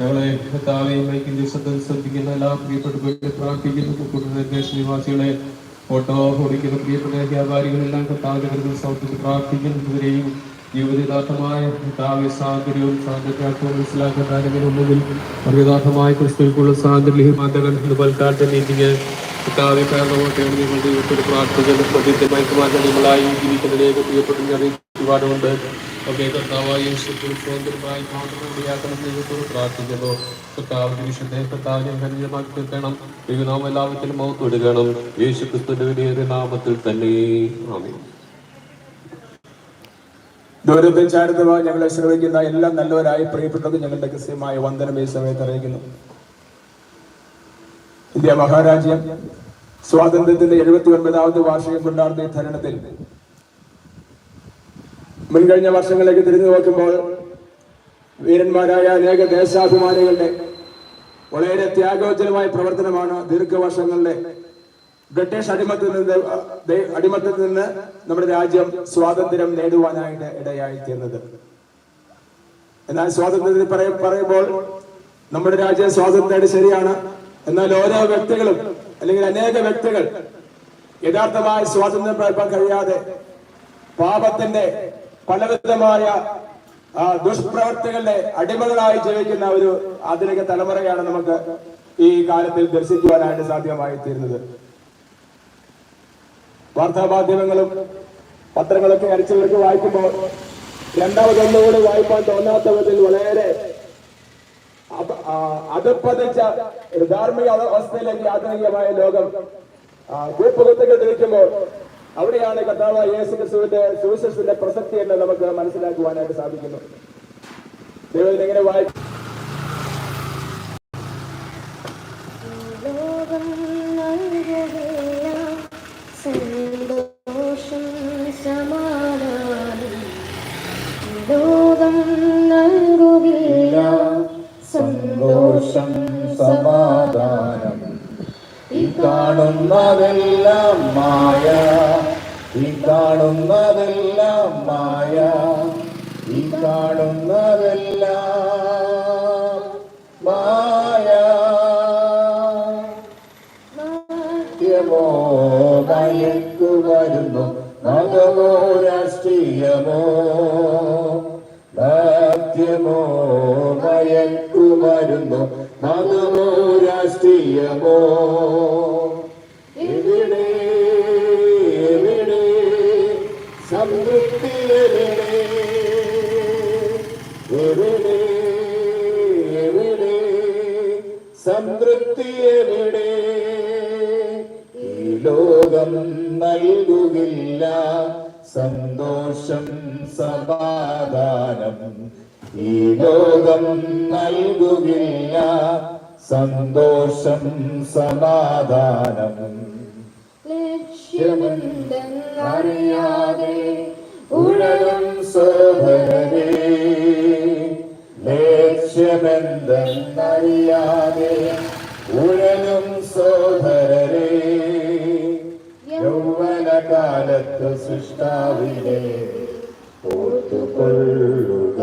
ഞങ്ങളെ കർത്താവെയും ഐക്യ ശബ്ദം ശ്രദ്ധിക്കുന്ന എല്ലാ പ്രിയപ്പെട്ടവരെ പ്രാർത്ഥിക്കുന്നു. കുടുംബ നിവാസികളെ ഓട്ടോ ഓടിക്കുന്ന പ്രിയപ്പെട്ട വ്യാപാരികളെല്ലാം കർത്താവിന്റെ സൗഖ്യത്തിൽ പ്രാർത്ഥിക്കുന്നവരെയും ജീവിതയഥാർത്ഥമായ കർത്താവ് സ്വാതന്ത്ര്യവും സ്വാതന്ത്ര്യവും മനസ്സിലാക്കുന്നതിനുള്ളിൽ യഥാർത്ഥമായ ക്രിസ്തുക്കുള്ള സ്വാതന്ത്ര്യ മാതകൾ പൽക്കാലത്തെ നീതിക്ക് കർത്താവെ കാരണമായിട്ട് നിങ്ങൾ ദൈവത്തോട് പ്രാർത്ഥിക്കുന്നു. സത്യത്തെ മയക്കുമാറ്റങ്ങളായി ജീവിക്കുന്നതിലേക്ക് പ്രിയപ്പെട്ടു അറിയിക്കുവാനുണ്ട് ഒക്കെ കർത്താവായ യേശുക്രിസ്തു സ്വതന്ത്രമായി മാത്രം ദൈവത്തോട് പ്രാർത്ഥിക്കുന്നു. കർത്താവിന്റെ വിശുദ്ധ കർത്താവിനെ ധന്യമാക്കി തീർക്കണം. ദൈവനാമം എല്ലാവരും മൗത്തെടുക്കണം യേശു ക്രിസ്തുവിന്റെ വലിയ നാമത്തിൽ തന്നെ. ദൂരത്തിൽ ചാടുന്നവ ഞങ്ങളെ ശ്രമിക്കുന്ന എല്ലാം നല്ലവരായി പ്രിയപ്പെട്ടത് ഞങ്ങളുടെ കൃത്യമായ വന്ദനം ഈ സമയത്ത് അറിയിക്കുന്നു. ഇന്ത്യ മഹാരാജ്യം സ്വാതന്ത്ര്യത്തിന്റെ എഴുപത്തി ഒൻപതാമത് വാർഷികം കൊണ്ടാടുന്ന ഈ തരുണത്തിൽ മുൻകഴിഞ്ഞ വർഷങ്ങളിലേക്ക് തിരിഞ്ഞു നോക്കുമ്പോൾ വീരന്മാരായ അനേക ദേശാഭിമാനികളുടെ വളരെ ത്യാഗോജ്ജലമായ പ്രവർത്തനമാണ് ദീർഘവർഷങ്ങളുടെ ബ്രിട്ടീഷ് അടിമത്തിൽ നിന്ന് അടിമത്തിൽ നിന്ന് നമ്മുടെ രാജ്യം സ്വാതന്ത്ര്യം നേടുവാനായിട്ട് ഇടയായി തീർന്നത് എന്നാൽ സ്വാതന്ത്ര്യത്തിൽ പറയ- പറയുമ്പോൾ നമ്മുടെ രാജ്യം സ്വാതന്ത്ര്യം ശരിയാണ്. എന്നാൽ ഓരോ വ്യക്തികളും അല്ലെങ്കിൽ അനേക വ്യക്തികൾ യഥാർത്ഥമായ സ്വാതന്ത്ര്യം പ്രാപിക്കാൻ കഴിയാതെ പാപത്തിന്റെ പലവിധമായ ദുഷ്പ്രവർത്തികളുടെ അടിമകളായി ജീവിക്കുന്ന ഒരു ആധുനിക തലമുറയാണ് നമുക്ക് ഈ കാലത്തിൽ ദർശിക്കുവാനായിട്ട് സാധ്യമായി തീരുന്നത് വാർത്താമാധ്യമങ്ങളും പത്രങ്ങളൊക്കെ അരിച്ചുവർക്ക് വായിക്കുമ്പോൾ രണ്ടാമതൊന്നുകൂടി വായിപ്പാൻ തോന്നാത്ത വിധത്തിൽ വളരെ ഒരു ധാർമ്മിക അവസ്ഥയിലേക്ക് ആധുനികമായ ലോകം കൂപ്പുകുത്തുകൾ കൂപ്പുകുത്തിക്കൊണ്ടിരിക്കുമ്പോൾ അവിടെയാണ് കർത്താവ് യേശു ക്രിസ്തുവിന്റെ സുവിശേഷത്തിന്റെ പ്രസക്തി എന്ന് നമുക്ക് മനസ്സിലാക്കുവാനായിട്ട് സാധിക്കുന്നു. ദൈവം എങ്ങനെ വായിക്കും? ഈ കാണുന്നതെല്ലാം മായ ഈ കാണുന്നതെല്ലാം മായ. നാട്യമോ മയക്കു വരുന്നു മതമോ രാഷ്ട്രീയമോ നാട്യമോ മയക്കു വരുന്നു മതമോ രാഷ്ട്രീയമോ എവിടെ എവിടെ എവിടെ എവിടെ സംതൃപ്തി എവിടെ ഈ ലോകം നൽകുകില്ല സന്തോഷം സമാധാനം. ഈ ലോകം നൽകുകില്ല സന്തോഷം സമാധാനം. ലക്ഷ്യമെന്തെന്നറിയാതെ ഉഴലും സോദരനെ ലക്ഷ്യമെന്തെന്നറിയാതെ ഉഴലും സോദരരെ യൗവനകാലത്ത് സൃഷ്ടാവിനെ ഓർത്തുകൊള്ളുക.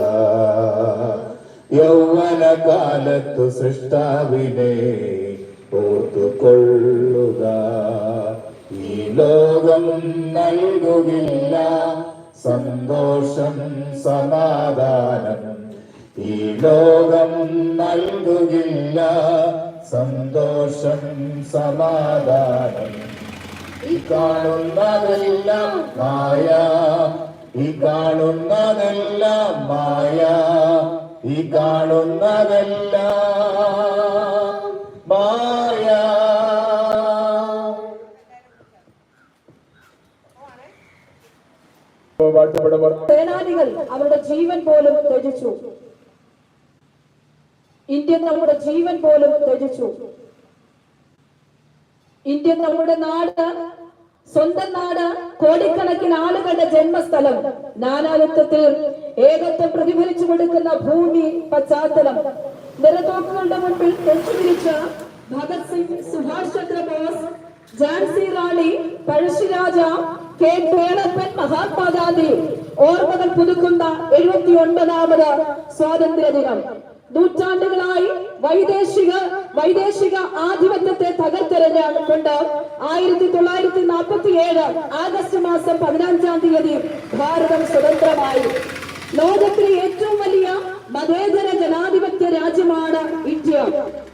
യൗവനകാലത്ത് സൃഷ്ടാവിനെ ഓർത്തുകൊള്ളുക. ലോകം നൽകുകില്ല സന്തോഷം സമാധാനം ഈ ലോകം നൽകുകില്ല സന്തോഷം സമാധാനം ഈ കാണുന്നതെല്ലാം മായ. ഈ കാണുന്നതെല്ലാം മായ. ഈ കാണുന്നതെല്ലാം സേനാനികൾ അവരുടെ ജീവൻ പോലും ത്യജിച്ചു. ഇന്ത്യ നമ്മുടെ ജീവൻ പോലും ത്യജിച്ചു. ഇന്ത്യ നമ്മുടെ നാട് സ്വന്തം നാട് കോടിക്കണക്കിന് ആളുകളുടെ ജന്മസ്ഥലം നാനാത്വത്തിൽ ഏകത്വം പ്രതിഫലിച്ചു കൊടുക്കുന്ന ഭൂമി പശ്ചാത്തലം. നിരതോക്കുകളുടെ മുമ്പിൽ തെച്ചുപിരിച്ച ഭഗത് സിംഗ് സുഭാഷ് ചന്ദ്രബോസ് ജാൻസി റാണി പഴശ്ശിരാജ കെ ഭേളപ്പൻ മഹാത്മാഗാന്ധി ഓർമ്മകൾ പുതുക്കുന്ന എഴുപത്തി ഒൻപതാമത് സ്വാതന്ത്ര്യ ദിനം. നൂറ്റാണ്ടുകളായി വൈദേശിക വൈദേശിക ആധിപത്യത്തെ തകർത്തെറിഞ്ഞ് കൊണ്ട് ആയിരത്തി തൊള്ളായിരത്തി നാൽപ്പത്തി ഏഴ് ആഗസ്റ്റ് മാസം പതിനഞ്ചാം തീയതി ഭാരതം സ്വതന്ത്രമായി. ലോകത്തിലെ ഏറ്റവും വലിയ മതേതര ജനാധിപത്യ രാജ്യമാണ് ഇന്ത്യ.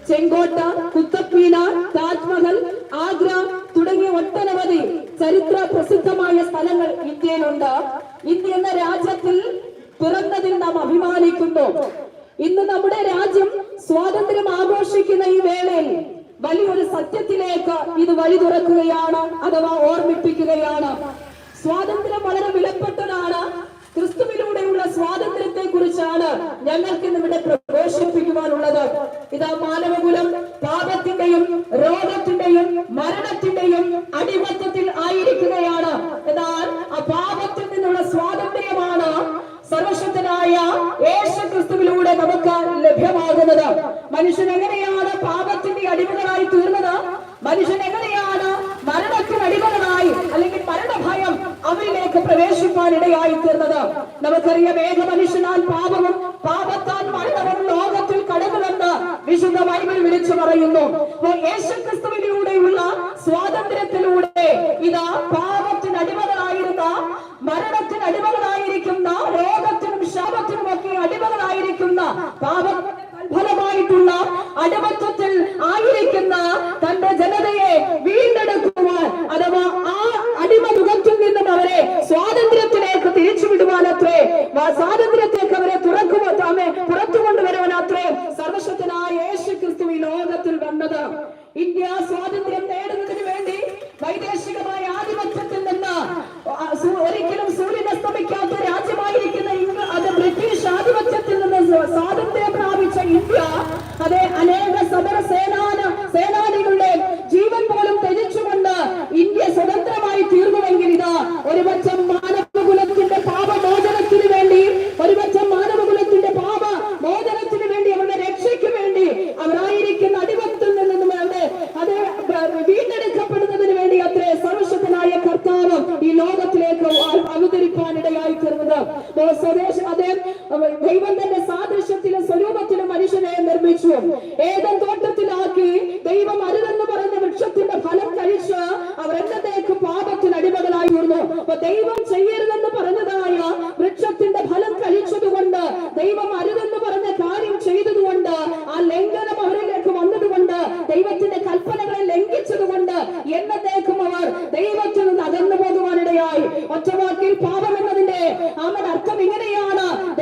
ചെങ്കോട്ട കുത്തബ്മിനാർ താജ്മഹൽ ആഗ്ര തുടങ്ങിയ ഒട്ടനവധി ചരിത്ര പ്രസിദ്ധമായ സ്ഥലങ്ങൾ ഇന്ത്യയിലുണ്ട്. ഇന്ത്യ എന്ന രാജ്യത്തിൽ പിറന്നതിൽ നാം അഭിമാനിക്കുന്നു. ഇന്ന് നമ്മുടെ രാജ്യം സ്വാതന്ത്ര്യം ആഘോഷിക്കുന്ന ഈ വേളയിൽ വലിയൊരു സത്യത്തിലേക്ക് ഇത് വഴി തുറക്കുകയാണ് അഥവാ ഓർമ്മിപ്പിക്കുകയാണ്. സ്വാതന്ത്ര്യം വളരെ വിലപ്പെട്ടതാണ്. ക്രിസ്തുവിലൂടെയുള്ള സ്വാതന്ത്ര്യത്തെ കുറിച്ചാണ് ഞങ്ങൾക്ക് ഇവിടെ പ്രഘോഷിപ്പിക്കുവാനുള്ളത്. ഇതാ മാനവകുലം പാപ ഇതാ പാപത്തിന് അടിമകളായിരുന്ന മരണത്തിന് അടിമകളായിരിക്കുന്ന രോഗത്തിനും ശാപത്തിനും ഒക്കെ അടിമകളായിരിക്കുന്ന പാപ ഫലമായിട്ടുള്ള അടിമത്വത്തിൽ ആയിരിക്കുന്ന തന്റെ ജനതയെ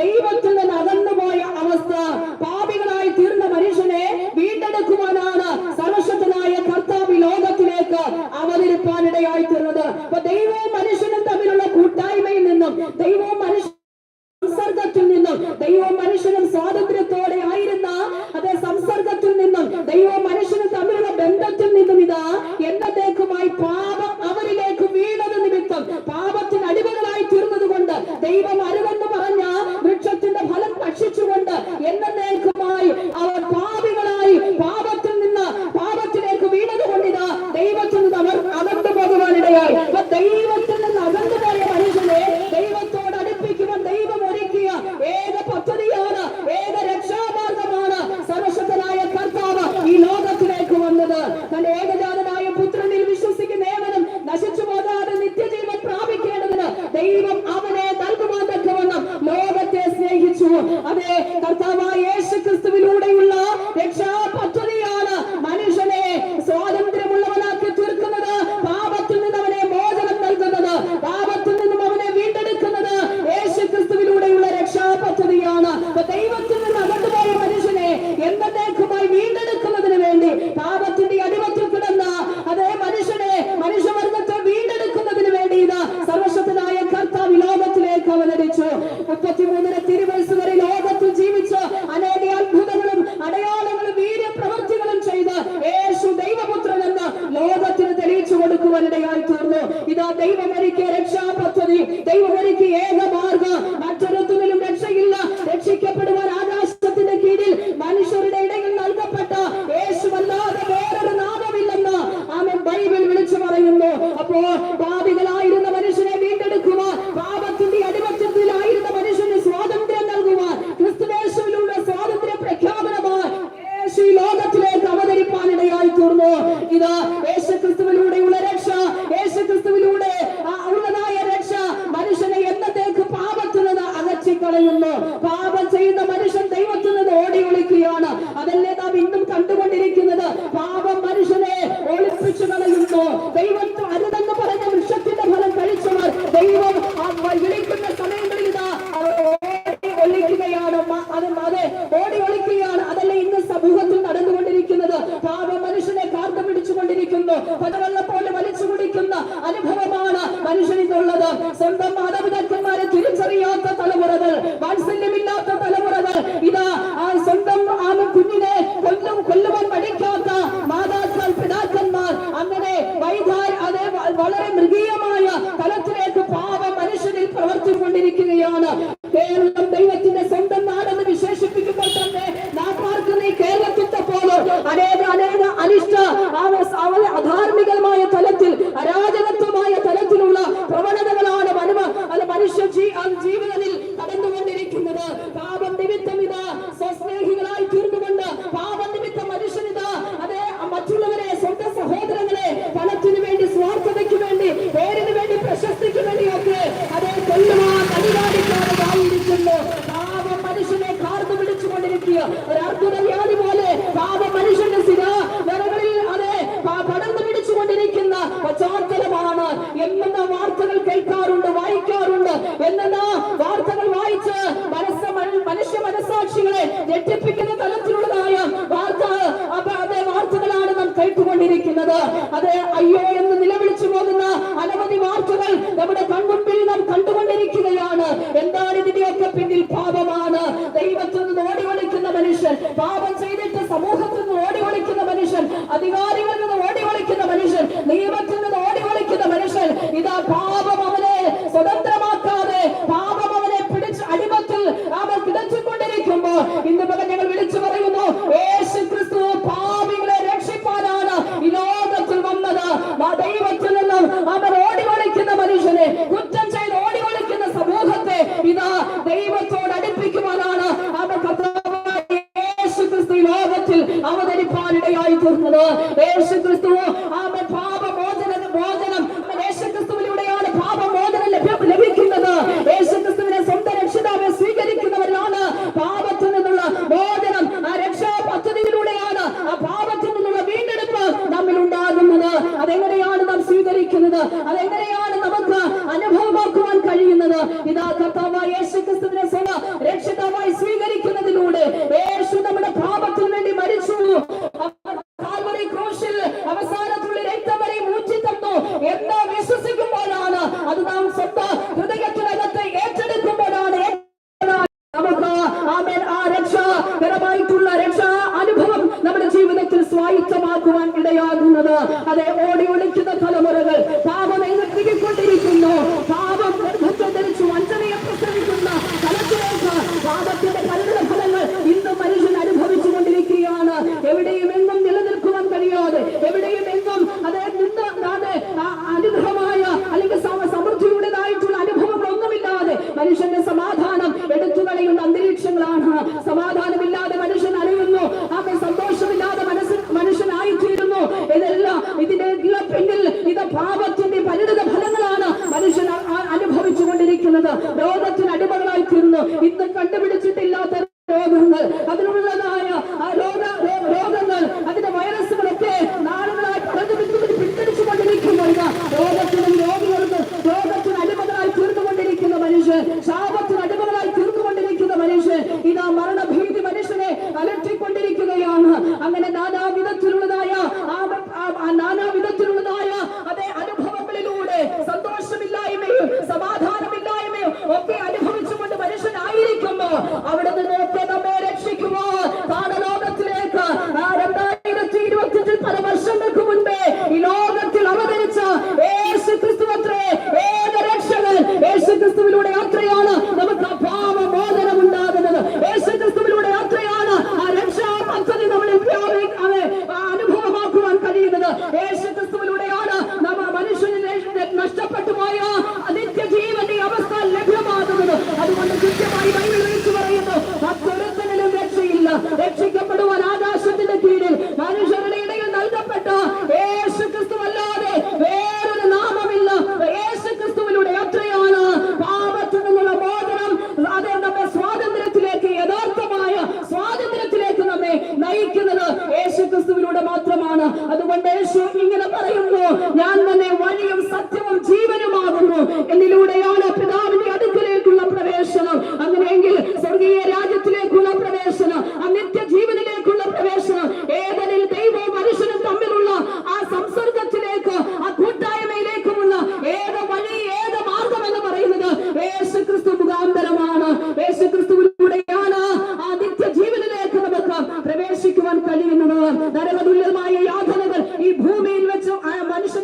ದಯವಿಟ್ಟು പാപം ചെയ്തിട്ട് സമൂഹത്തിൽ നിന്ന് ഓടി ഒളിക്കുന്ന മനുഷ്യൻ അധികാരികളിൽ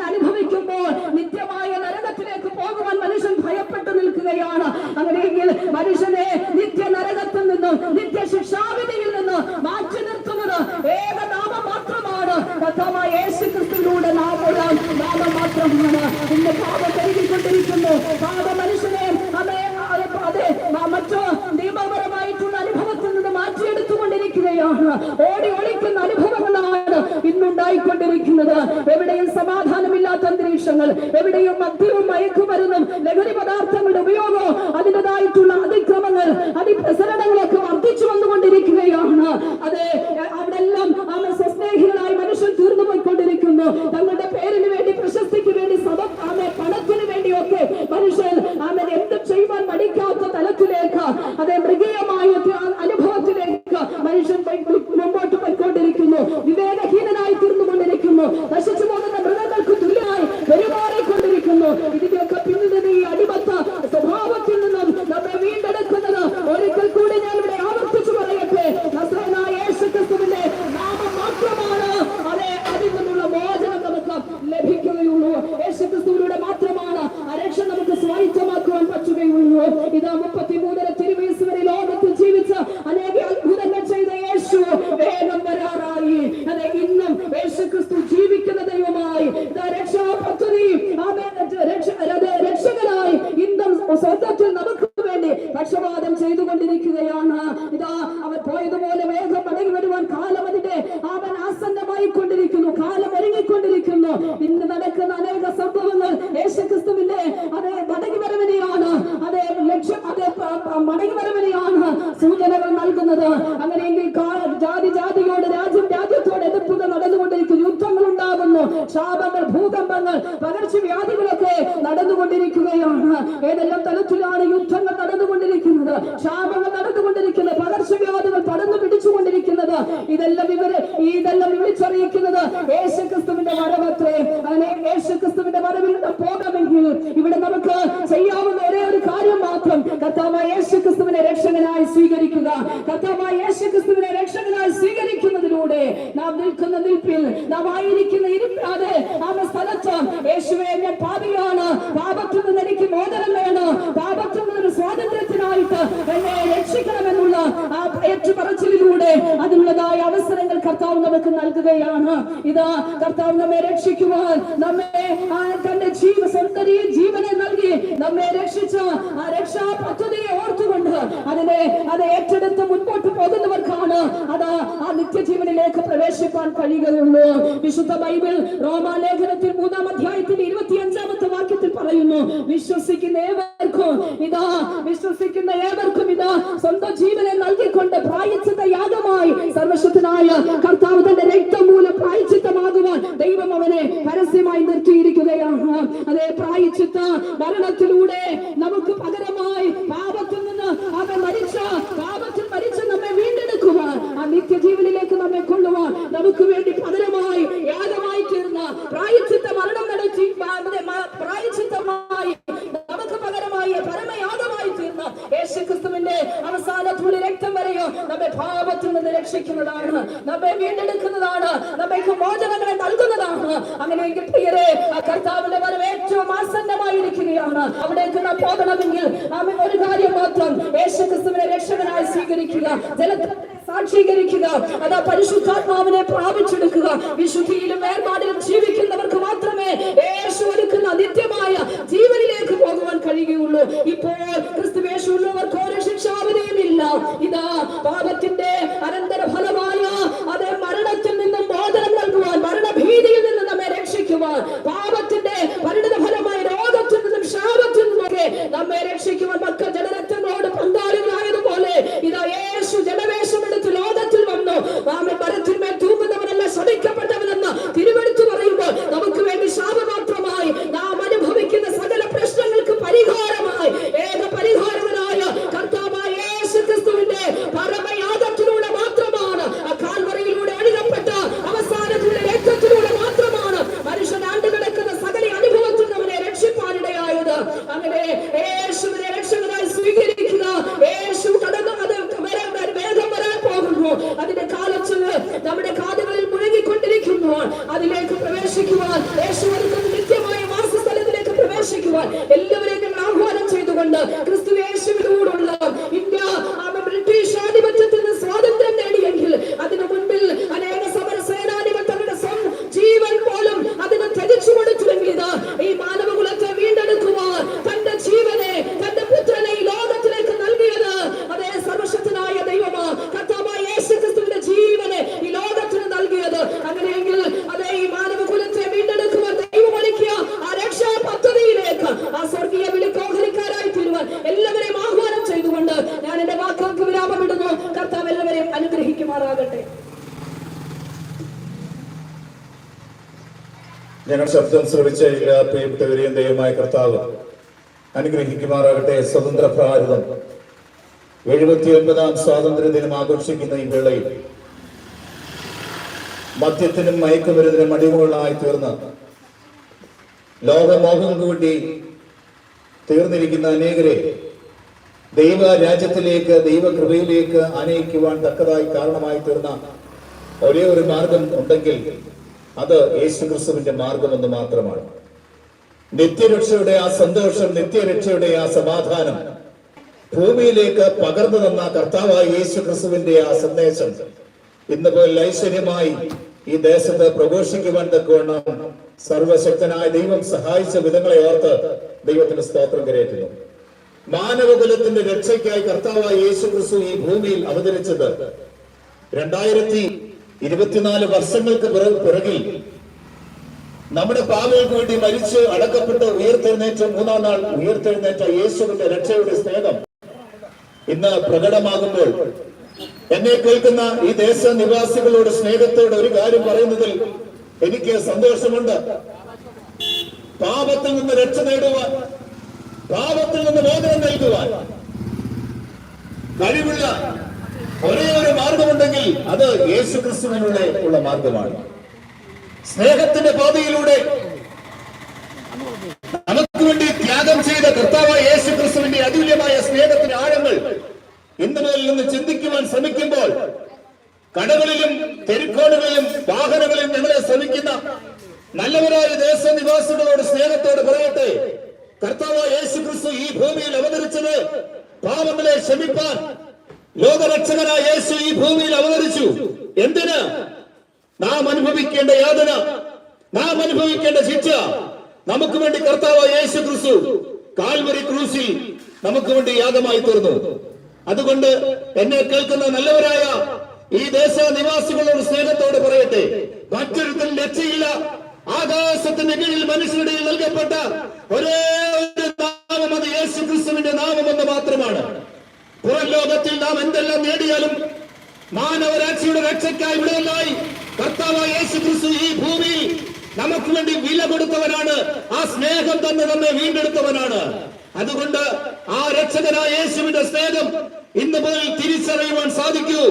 അനുഭവിക്കുമ്പോൾ നിത്യമായ നരകത്തിലേക്ക് പോകുവാൻ മനുഷ്യൻ ഭയപ്പെട്ടു നിൽക്കുകയാണ്. അങ്ങനെയെങ്കിൽ മനുഷ്യനെ നിത്യ നരകത്തിൽ നിന്നും നിത്യ ശിക്ഷാവിധിയിൽ നിന്ന് മാറ്റി നിർത്തുന്നത് ഏക നാമം മാത്രമാണ് കഥമായ യേശു ക്രിസ്തുവിലൂടെ നാമുള്ള നാമം മാത്രമാണ് പാപം പെരുകിക്കൊണ്ടിരിക്കുന്നു പാപ മനുഷ്യനെ അതെ അതെ, അതെ മറ്റു നിയമപരമായിട്ടുള്ള അനുഭവത്തിൽ നിന്ന് മാറ്റിയെടുത്തുകൊണ്ടിരിക്കുകയാണ് ഓടി ഒളിക്കുന്ന അനുഭവങ്ങളാണ് ഇന്നുണ്ടായിക്കൊണ്ടിരിക്കുന്നത് എവിടെയും അന്തരീക്ഷങ്ങൾ എവിടെയും മദ്യവും മയക്കുമരുന്നും ലഹരി പദാർത്ഥങ്ങളുടെ ഉപയോഗവും അതിന്റെതായിട്ടുള്ള അതിക്രമങ്ങൾ അതിപ്രസരണങ്ങളൊക്കെ വർദ്ധിച്ചു വന്നുകൊണ്ടിരിക്കുകയാണ്. അതെ അവിടെല്ലാം ആമ സ്വസ്നേഹികളായി മനുഷ്യൻ തീർന്നു പോയിക്കൊണ്ടിരിക്കുന്നു. തങ്ങളുടെ പേരിന് വേണ്ടി പ്രശസ്തിക്ക് വേണ്ടി സഭ ആമെ പണത്തിന് വേണ്ടിയൊക്കെ മനുഷ്യൻ ആമൻ എന്തും ചെയ്യുവാൻ മടിക്കാത്ത തലത്തിലേക്ക് അതെ മൃഗീയമായ ത്യാ- അനുഭവത്തിലേക്ക് മനുഷ്യൻ പോയി- പോയി- മുമ്പോട്ട് പോയിക്കൊണ്ടിരിക്കുന്നു വിവേകഹീനനായി തീർന്നുകൊണ്ടിരിക്കുന്നു നശിച്ചു പോകുന്ന മൃഗങ്ങൾക്ക് തുല്യമായി പെരുമാറിക്കൊണ്ടിരിക്കുന്നു ഇതിന്റെയൊക്കെ പിന്നിൽ നിന്ന് ഈ അടിമത്ത സ്വഭാവത്തിൽ നിന്നും നമ്മെ വീണ്ടെടുക്കുന്നത് ഒരിക്കൽ കൂടി ഞാൻ ഇവിടെ ആവർത്തിച്ചു പറയട്ടെ നസ്രനായ യേശുക്രിസ്തുവിന്റെ നാമം മാത്രമാണ് അതെ അതിൽ നിന്നുള്ള മോചനം നമുക്ക് ലഭിക്കുകയുള്ളൂ യേശുക്രിസ്തുവിലൂടെ മാത്രമാണ് ആ രക്ഷ നമുക്ക് സ്വായത്തമാക്കുവാൻ പറ്റുകയുള്ളൂ ഇതാ മുപ്പത്തിമൂന്നര തിരുവയസ് വരെ ലോകത്തിൽ ജീവിച്ച അനേക അത്ഭുതങ്ങൾ ചെയ്ത യേശു വേഗം വരാറായി അതെ ഇന്നും യേശുക്രിസ്തു ജീവിക്കുന്ന ദൈവമായി ഇതാ രക്ഷാ പദ്ധതി ആമേൻ. രക്ഷ- അതെ, രക്ഷകനായി ഇന്നും സ്വർഗത്തിൽ നമുക്ക് വേണ്ടി പക്ഷപാതം ചെയ്തുകൊണ്ടിരിക്കുകയാണ് ഇതാ അവർ പോയതുപോലെ യേശുക്രിസ്തുവിനെ രക്ഷകനായി സ്വീകരിക്കുന്നതിലൂടെ നാം നിൽക്കുന്ന നിൽപ്പിൽ നാം ആയിരിക്കുന്ന ഇരിക്കാതെ ആ സ്ഥലത്ത് യേശുവെ ഞാൻ പാപിയാണ്. പാപത്തിൽ നിന്ന് എനിക്ക് മോചനം വേണം പാപത്തിൽ നിന്നൊരു സ്വാതന്ത്ര്യത്തിനായിട്ട് എന്നെ രക്ഷിക്കണമെന്നുള്ള ആ ഏറ്റുപറച്ചിലൂടെ അതിനുള്ളതായ അവസരങ്ങൾ കർത്താവ് നമുക്ക് നൽകുകയാണ്. ഇതാ കർത്താവ് നമ്മെ രക്ഷിക്കുവാൻ നമ്മെ തന്റെ ജീവ സുന്ദരിയെ ജീവനെ നൽകി നമ്മെ രക്ഷിച്ച ആ രക്ഷാ പദ്ധതിയെ ഓർത്തുകൊണ്ട് അതിനെ അത് ഏറ്റെടുത്ത് മുൻപോട്ട് പോകുന്നവർക്കാണ് അതാ ആ നിത്യജീവനിലേക്ക് പ്രവേശിക്കാൻ കഴിയുകയുള്ളൂ. വിശുദ്ധ ബൈബിൾ റോമാലേഖനത്തിൽ മൂന്നാം അധ്യായത്തിന്റെ ഇരുപത്തിയഞ്ചാമത്തെ വാക്യത്തിൽ പറയുന്നു വിശ്വസിക്കുന്ന ഏവർക്കും ഇതാ വിശ്വസിക്കുന്ന ഏവർക്കും ഇതാ സ്വന്തം ജീവനെ നൽകിക്കൊണ്ട് പ്രായച്ചിത്ത യാഗമായി സർവശക്തനായ കർത്താവ് തന്റെ രക്തം മൂലം പ്രായച്ചിത്തമാകുവാൻ ദൈവം അവനെ പരസ്യമായി നിർത്തിയിരിക്കുകയാണ്. അതേ പ്രായച്ചിത്ത മരണത്തിലൂടെ നമുക്ക് പകരമായി പാപത്തിൽ നിന്ന് അവൻ മരിച്ച പാപത്തിൽ മരിച്ച് നമ്മെ വീണ്ടെടുക്കുവാൻ ആ നിത്യജീവനിലേക്ക് നമ്മെ കൊള്ളുവാൻ നമുക്ക് വേണ്ടി വിശുദ്ധിയിലും വേർപാടിലും ഞങ്ങൾ ശബ്ദം ശ്രമിച്ച എല്ലാ പ്രിയപ്പെട്ടവരെയും ദൈവമായ കർത്താവ് അനുഗ്രഹിക്കുമാറാകട്ടെ. സ്വതന്ത്ര ഭാരതം. എഴുപത്തി ഒൻപതാം സ്വാതന്ത്ര്യ ദിനം ആഘോഷിക്കുന്ന ഈ വേളയിൽ മദ്യത്തിനും മയക്കുമരുന്നിനും അടിമകളായി തീർന്ന ലോകമോഹം വേണ്ടി തീർന്നിരിക്കുന്ന അനേകരെ ദൈവ രാജ്യത്തിലേക്ക് ദൈവകൃപയിലേക്ക് അനയിക്കുവാൻ തക്കതായി കാരണമായി തീർന്ന ഒരേ ഒരു മാർഗം ഉണ്ടെങ്കിൽ അത് യേശുക്രിസ്തുവിന്റെ മാർഗമെന്ന് മാത്രമാണ്. നിത്യരക്ഷയുടെ ആ സന്തോഷം നിത്യരക്ഷയുടെ ആ സമാധാനം ഭൂമിയിലേക്ക് പകർന്നു തന്ന കർത്താവായ യേശു ക്രിസ്തുവിന്റെ ആ സന്ദേശം ഇന്ന് പോലെ ഐശ്വര്യമായി ഈ ദേശത്ത് പ്രഘോഷിക്കുവാൻ തക്കവണ്ണം സർവശക്തനായ ദൈവം സഹായിച്ച വിധങ്ങളെ ഓർത്ത് ദൈവത്തിന് സ്തോത്രം കരയറ്റുന്നു മാനവകുലത്തിന്റെ രക്ഷയ്ക്കായി കർത്താവായ യേശു ക്രിസ്തു ഈ ഭൂമിയിൽ അവതരിച്ചത് രണ്ടായിരത്തി ഇരുപത്തിനാല് വർഷങ്ങൾക്ക് പിറ- പിറകിൽ നമ്മുടെ പാവങ്ങൾക്ക് വേണ്ടി മരിച്ച് അടക്കപ്പെട്ട് ഉയർത്തെഴുന്നേറ്റ മൂന്നാം നാൾ ഉയർത്തെഴുന്നേറ്റ യേശുവിന്റെ രക്ഷയുടെ സ്നേഹം ഇന്ന് പ്രകടമാകുമ്പോൾ എന്നെ കേൾക്കുന്ന ഈ ദേശ നിവാസികളോട് സ്നേഹത്തോട് ഒരു കാര്യം പറയുന്നതിൽ എനിക്ക് സന്തോഷമുണ്ട്. പാപത്തിൽ നിന്ന് രക്ഷ നേടുവാൻ പാപത്തിൽ നിന്ന് മോചനം നൽകുവാൻ കഴിവുള്ള ഒരേ ഒരു മാർഗമുണ്ടെങ്കിൽ അത് യേശു ക്രിസ്തുവിനുള്ള ഉള്ള മാർഗമാണ്. സ്നേഹത്തിന്റെ പാതയിലൂടെ നമുക്ക് വേണ്ടി ത്യാഗം ചെയ്ത കർത്താവായ യേശു ക്രിസ്തുവിന്റെ അതുല്യമായ സ്നേഹത്തിന്റെ ആഴങ്ങൾ ഇന്ന് നിന്ന് ചിന്തിക്കുവാൻ ശ്രമിക്കുമ്പോൾ കടകളിലും തെരുക്കോടുകളിലും വാഹനങ്ങളിലും ഞങ്ങളെ ശ്രമിക്കുന്ന നല്ലവരായ ദേശനിവാസികളോട് സ്നേഹത്തോട് പറയട്ടെ. കർത്താവായ യേശു ക്രിസ്തു ഈ ഭൂമിയിൽ അവതരിച്ചത് പാപങ്ങളെ ക്ഷമിപ്പാൻ ലോകരക്ഷകനായ യേശു ഈ ഭൂമിയിൽ അവതരിച്ചു. എന്തിന്? നാം അനുഭവിക്കേണ്ട യാതന നാം അനുഭവിക്കേണ്ട ശിക്ഷ നമുക്ക് വേണ്ടി കർത്താവ് യേശു ക്രിസ്തു കാൽവരി ക്രൂസിൽ നമുക്ക് വേണ്ടി യാഗമായി തീർന്നു. അതുകൊണ്ട് എന്നെ കേൾക്കുന്ന നല്ലവരായ ഈ ദേശ നിവാസികളോട് സ്നേഹത്തോട് പറയട്ടെ. മറ്റൊരുത്തിൽ രക്ഷയില്ല. ആകാശത്തിന്റെ കീഴിൽ മനുഷ്യരുടെ നൽകപ്പെട്ട ഒരേ ഒരു നാമം അത് യേശു ക്രിസ്തുവിന്റെ നാമം എന്ന് മാത്രമാണ്. പുറം ലോകത്തിൽ നാം എന്തെല്ലാം നേടിയാലും മാനവരാശിയുടെ രക്ഷയ്ക്കായി ഇവിടെയായി കർത്താവായ യേശു ക്രിസ്തു ഈ ഭൂമി നമുക്ക് വേണ്ടി വില കൊടുത്തവനാണ്. ആ സ്നേഹം തന്നെ നമ്മെ വീണ്ടെടുത്തവനാണ്. അതുകൊണ്ട് ആ രക്ഷകനായ യേശുവിന്റെ സ്നേഹം ഇന്ന് മുതൽ തിരിച്ചറിയുവാൻ സാധിക്കൂ.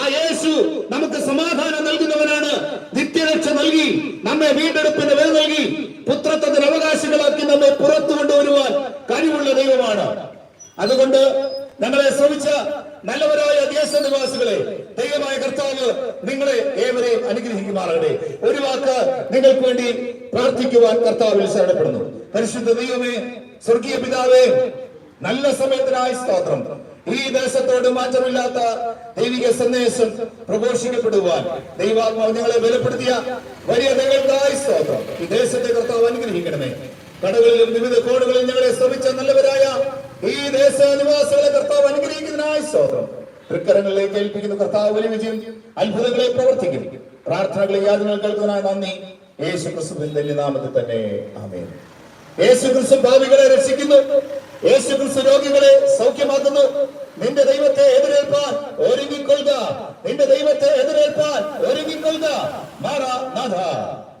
ആ യേശു നമുക്ക് സമാധാനം നൽകുന്നവനാണ്. നിത്യരക്ഷ നൽകി നമ്മെ വീണ്ടെടുപ്പിന് വില നൽകി പുത്രത്വത്തിന് അവകാശികളാക്കി നമ്മെ പുറത്തു കൊണ്ടുവരുവാൻ കഴിവുള്ള ദൈവമാണ്. അതുകൊണ്ട് ഞങ്ങളെ ശ്രമിച്ച നല്ലവരായ ദേശനിവാസികളെ ദൈവമായ കർത്താവ് നിങ്ങളെ ഏവരെയും അനുഗ്രഹിക്കുമാറാകട്ടെ. ഒരു വാക്ക് നിങ്ങൾക്ക് വേണ്ടി പ്രാർത്ഥിക്കുവാൻ കർത്താവിൽ ശരണപ്പെടുന്നു പരിശുദ്ധ ദൈവമേ സ്വർഗീയ പിതാവേ നല്ല സമയത്തിനായി സ്തോത്രം. ഈ ദേശത്തോട് മാറ്റമില്ലാത്ത ദൈവിക സന്ദേശം പ്രഘോഷിക്കപ്പെടുവാൻ ദൈവാത്മാവ് ഞങ്ങളെ ബലപ്പെടുത്തിയ വലിയ ദൈവങ്ങൾക്കായി സ്തോത്രം. ഈ ദേശത്തെ കർത്താവ് അനുഗ്രഹിക്കണമേ. കടകളിലും വിവിധ കോണുകളിലും ഞങ്ങളെ ശ്രമിച്ച നല്ലവരായ ഈ ദേശ നിവാസികളെ കർത്താവ് അനുഗ്രഹിക്കുന്നതിനായി സ്തോത്രം. തൃക്കരങ്ങളിലേക്ക് ഏൽപ്പിക്കുന്ന കർത്താവ് വലിയ വിജയം അത്ഭുതങ്ങളെ പ്രവർത്തിക്കും. പ്രാർത്ഥനകളെ യാതനകൾ കേൾക്കുന്നതിനായി നന്ദി. യേശു ക്രിസ്തുവിന്റെ നാമത്തിൽ തന്നെ ആമേൻ. യേശു ക്രിസ്തു ഭാവികളെ രക്ഷിക്കുന്നു. യേശു ക്രിസ്തു രോഗികളെ സൗഖ്യമാക്കുന്നു. നിന്റെ ദൈവത്തെ എതിരേൽപ്പാൻ ഒരുങ്ങിക്കൊള്ളുക. നിന്റെ ദൈവത്തെ എതിരേൽപ്പാൻ ഒരുങ്ങിക്കൊള്ളുക. മാറാ നാഥ.